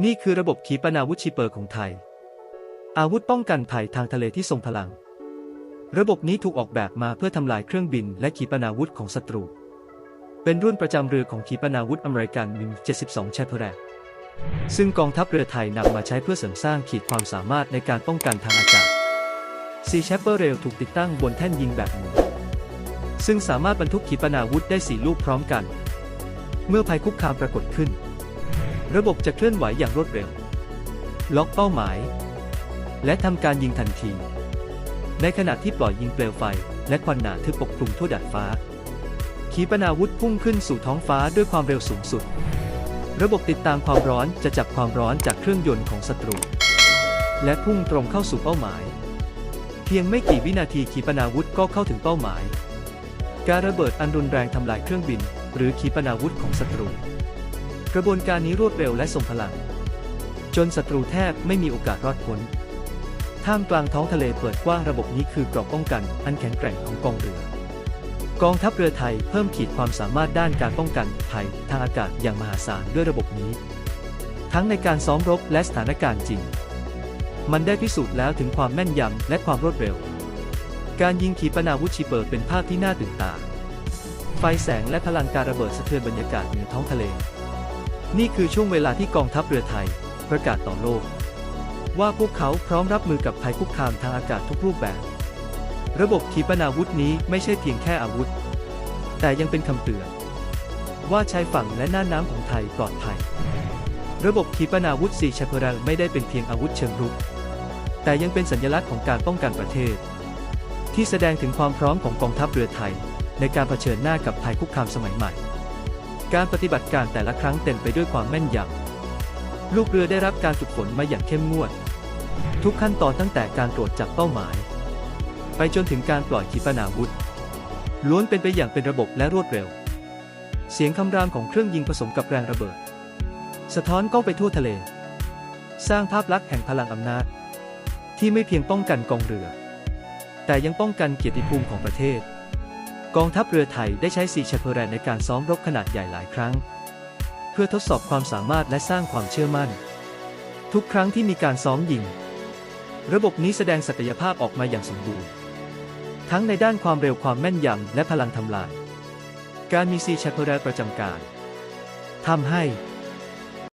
นี่คือระบบขีปนาวุธชิเปอร์ของไทย อาวุธป้องกันภัยทางทะเลที่ทรงพลัง ระบบนี้ถูกออกแบบมาเพื่อทำลายเครื่องบินและขีปนาวุธของศัตรู เป็นรุ่นประจำเรือของขีปนาวุธอเมริกันมิม72 c h a p e r a ซึ่งกองทัพเรือไทยนำมาใช้เพื่อเสริมสร้างขีดความสามารถในการป้องกันทางอากาศซีแชปเปอร์เรลถูกติดตั้งบนแท่นยิงแบบหมุนซึ่งสามารถบรรทุกขีปนาวุธได้ 4 ลูกพร้อมกัน เมื่อภัยคุกคามปรากฏขึ้น ระบบจะเคลื่อนไหวอย่างรวดเร็ว ล็อกเป้าหมาย และทำการยิงทันที ในขณะที่ปล่อยยิงเปลวไฟ และควันหนาทึบปกคลุมทั่วดาดฟ้า ขีปนาวุธพุ่งขึ้นสู่ท้องฟ้าด้วยความเร็วสูงสุด ระบบติดตามความร้อนจะจับความร้อนจากเครื่องยนต์ของศัตรู และพุ่งตรงเข้าสู่เป้าหมาย เพียงไม่กี่วินาทีขีปนาวุธก็เข้าถึงเป้าหมาย การระเบิดอันรุนแรงทำลายเครื่องบิน หรือขีปนาวุธของศัตรู กระบวนการนี้รวดเร็วและทรงพลัง จนศัตรูแทบไม่มีโอกาสรอดพ้นท่ามกลางท้องทะเลเปิดกว้างระบบนี้คือกรอบป้องกันอันแข็งแกร่งของกองเรือ กองทัพเรือไทยเพิ่มขีดความสามารถด้านการป้องกันภัยทางอากาศอย่างมหาศาลด้วยระบบนี้ ทั้งในการซ้อมรบและสถานการณ์จริง มันได้พิสูจน์แล้วถึงความแม่นยำและความรวดเร็ว การยิงขีปนาวุธชิเปอร์เป็นภาพที่น่าตื่นตา ไฟแสงและพลังการระเบิดสะเทือนบรรยากาศเหนือท้องทะเล นี่คือช่วงเวลาที่กองทัพเรือไทย ประกาศต่อโลก ว่าพวกเขาพร้อมรับมือกับภัยคุกคามทางอากาศทุกรูปแบบ ระบบขีปนาวุธนี้ไม่ใช่เพียงแค่อาวุธ แต่ยังเป็นคำเตือน ว่าชายฝั่งและน่านน้ำของไทยปลอดภัย ระบบขีปนาวุธสีชัพรังไม่ได้เป็นเพียงอาวุธเชิงรุก แต่ยังเป็นสัญลักษณ์ของการป้องกันประเทศ ที่แสดงถึงความพร้อมของกองทัพเรือไทย ในการเผชิญหน้ากับภัยคุกคามสมัยใหม่ การปฏิบัติการแต่ละครั้งเต็มไปด้วยความแม่นยำ ลูกเรือได้รับการฝึกฝนมาอย่างเข้มงวด ทุกขั้นตอนตั้งแต่การตรวจจับเป้าหมาย ไปจนถึงการปล่อยขีปนาวุธ ล้วนเป็นไปอย่างเป็นระบบและรวดเร็ว เสียงคำรามของเครื่องยิงผสมกับแรงระเบิด สะท้อนก้องไปทั่วทะเล สร้างภาพลักษณ์แห่งพลังอำนาจ ที่ไม่เพียงป้องกันกองเรือ แต่ยังป้องกันเกียรติภูมิของประเทศ กองทัพเรือไทยได้ใช้ซีชเพอแรนในการซ้อมรบขนาดใหญ่หลายครั้ง เพื่อทดสอบความสามารถและสร้างความเชื่อมั่น ทุกครั้งที่มีการซ้อมยิง ระบบนี้แสดงศักยภาพออกมาอย่างสมบูรณ์ ทั้งในด้านความเร็วความแม่นยำและพลังทำลาย การมีซีแชเพอแรนประจำการทำให้